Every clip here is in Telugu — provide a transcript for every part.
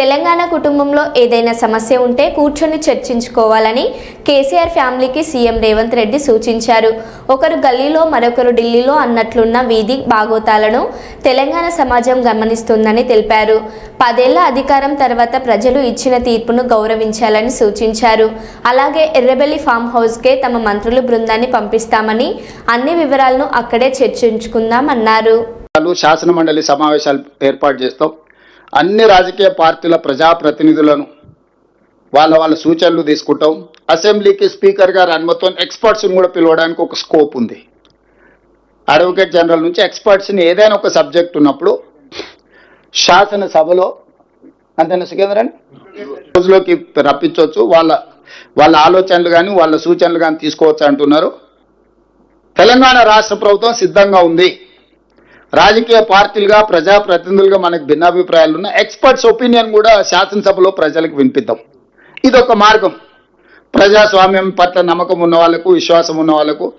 తెలంగాణ కుటుంబంలో ఏదైనా సమస్య ఉంటే కూర్చొని చర్చించుకోవాలని కేసీఆర్ ఫ్యామిలీకి సీఎం రేవంత్ రెడ్డి సూచించారు. ఒకరు గల్లీలో మరొకరు ఢిల్లీలో అన్నట్లున్న వీధి బాగోతాలను తెలంగాణ సమాజం గమనిస్తుందని తెలిపారు. పదేళ్ళ అధికారం తర్వాత ప్రజలు ఇచ్చిన తీర్పును గౌరవించాలని సూచించారు. అలాగే ఎర్రబెల్లి ఫామ్ హౌస్కే తమ మంత్రుల బృందాన్ని పంపిస్తామని అన్ని వివరాలను అక్కడే చర్చించుకుందామన్నారు. సమావేశాలు శాసన మండలి సమావేశాలు ఏర్పాటు చేస్తాం. అన్ని రాజకీయ పార్టీల ప్రజాప్రతినిధులను వాళ్ళ వాళ్ళ సూచనలు తీసుకుంటాం. అసెంబ్లీకి స్పీకర్ గారు అనుమతితో ఎక్స్పర్ట్స్ని కూడా పిలవడానికి ఒక స్కోప్ ఉంది. అడ్వకేట్ జనరల్ నుంచి ఎక్స్పర్ట్స్ని ఏదైనా ఒక సబ్జెక్ట్ ఉన్నప్పుడు శాసనసభలో అంతేనా సికేంద్రన్ రోజులోకి రప్పించవచ్చు. వాళ్ళ వాళ్ళ ఆలోచనలు కానీ వాళ్ళ సూచనలు కానీ తీసుకోవచ్చు అంటున్నారు. తెలంగాణ రాష్ట్ర ప్రభుత్వం సిద్ధంగా ఉంది. రాజకీయ పార్టీలుగా ప్రజాప్రతినిధులుగా మనకు భిన్నాభిప్రాయాలు ఉన్న ఎక్స్పర్ట్స్ ఒపీనియన్ కూడా శాసనసభలో ప్రజలకు వినిపిద్దాం. ఇది ఒక మార్గం. ప్రజాస్వామ్యం పట్ల నమ్మకం ఉన్న వాళ్ళకు విశ్వాసం ఉన్న వాళ్ళకు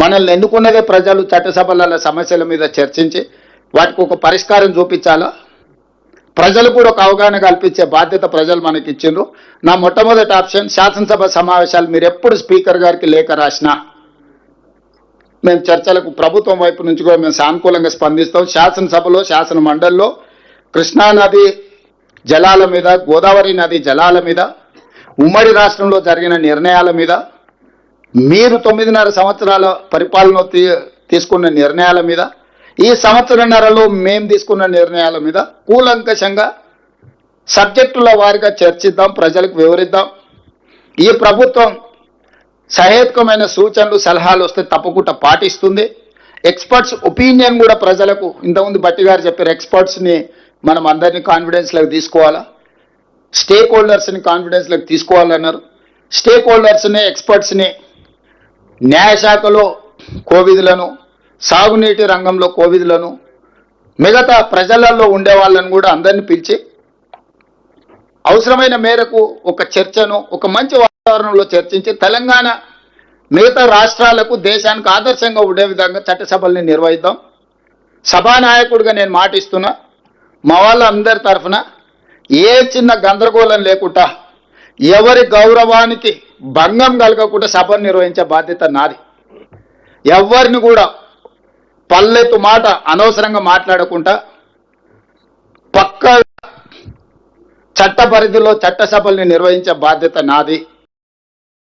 మనల్ని ఎన్నుకున్నదే ప్రజలు చట్టసభల సమస్యల మీద చర్చించి వాటికి ఒక పరిష్కారం చూపించాలా? ప్రజలు కూడా ఒక అవగాహన కల్పించే బాధ్యత ప్రజలు మనకి ఇచ్చిండ్రు నా మొట్టమొదటి ఆప్షన్ శాసనసభ సమావేశాలు మీరు ఎప్పుడు స్పీకర్ గారికి లేఖ రాసినా మేము చర్చలకు ప్రభుత్వం వైపు నుంచి కూడా మేము సానుకూలంగా స్పందిస్తాం. శాసనసభలో శాసన మండలిలో కృష్ణానది జలాల మీద గోదావరి నది జలాల మీద ఉమ్మడి రాష్ట్రంలో జరిగిన నిర్ణయాల మీద మీరు తొమ్మిదిన్నర సంవత్సరాల పరిపాలన తీ- తీసుకున్న నిర్ణయాల మీద ఈ సంవత్సరన్నరలో మేము తీసుకున్న నిర్ణయాల మీద కూలంకషంగా సబ్జెక్టుల వారిగా చర్చిద్దాం ప్రజలకు వివరిద్దాం. ఈ ప్రభుత్వం సహేతుకమైన సూచనలు సలహాలు వస్తే తప్పకుండా పాటిస్తుంది. ఎక్స్పర్ట్స్ ఒపీనియన్ కూడా ప్రజలకు ఇంతకుముందు బట్టి గారు చెప్పారు ఎక్స్పర్ట్స్ని మనం అందరినీ కాన్ఫిడెన్స్లోకి తీసుకోవాలా? స్టేక్ హోల్డర్స్ని కాన్ఫిడెన్స్లోకి తీసుకోవాలన్నారు. స్టేక్ హోల్డర్స్ని ఎక్స్పర్ట్స్ని న్యాయశాఖలో కోవిధులను సాగునీటి రంగంలో కోవిధులను మిగతా ప్రజలలో ఉండే వాళ్ళని కూడా అందరిని పిలిచి అవసరమైన మేరకు ఒక చర్చను ఒక మంచి వాతావరణంలో చర్చించి తెలంగాణ మిగతా రాష్ట్రాలకు దేశానికి ఆదర్శంగా ఉండే విధంగా చట్టసభల్ని నిర్వహిద్దాం. సభానాయకుడిగా నేను మాటిస్తున్నా. మా వాళ్ళందరి తరఫున ఏ చిన్న గందరగోళం లేకుండా ఎవరి గౌరవానికి భంగం కలగకుండా సభను నిర్వహించే బాధ్యత నాది. ఎవరిని కూడా పల్లెత్తు మాట అనవసరంగా మాట్లాడకుండా పక్క చట్ట పరిధిలో చట్టసభల్ని నిర్వహించే బాధ్యత నాది.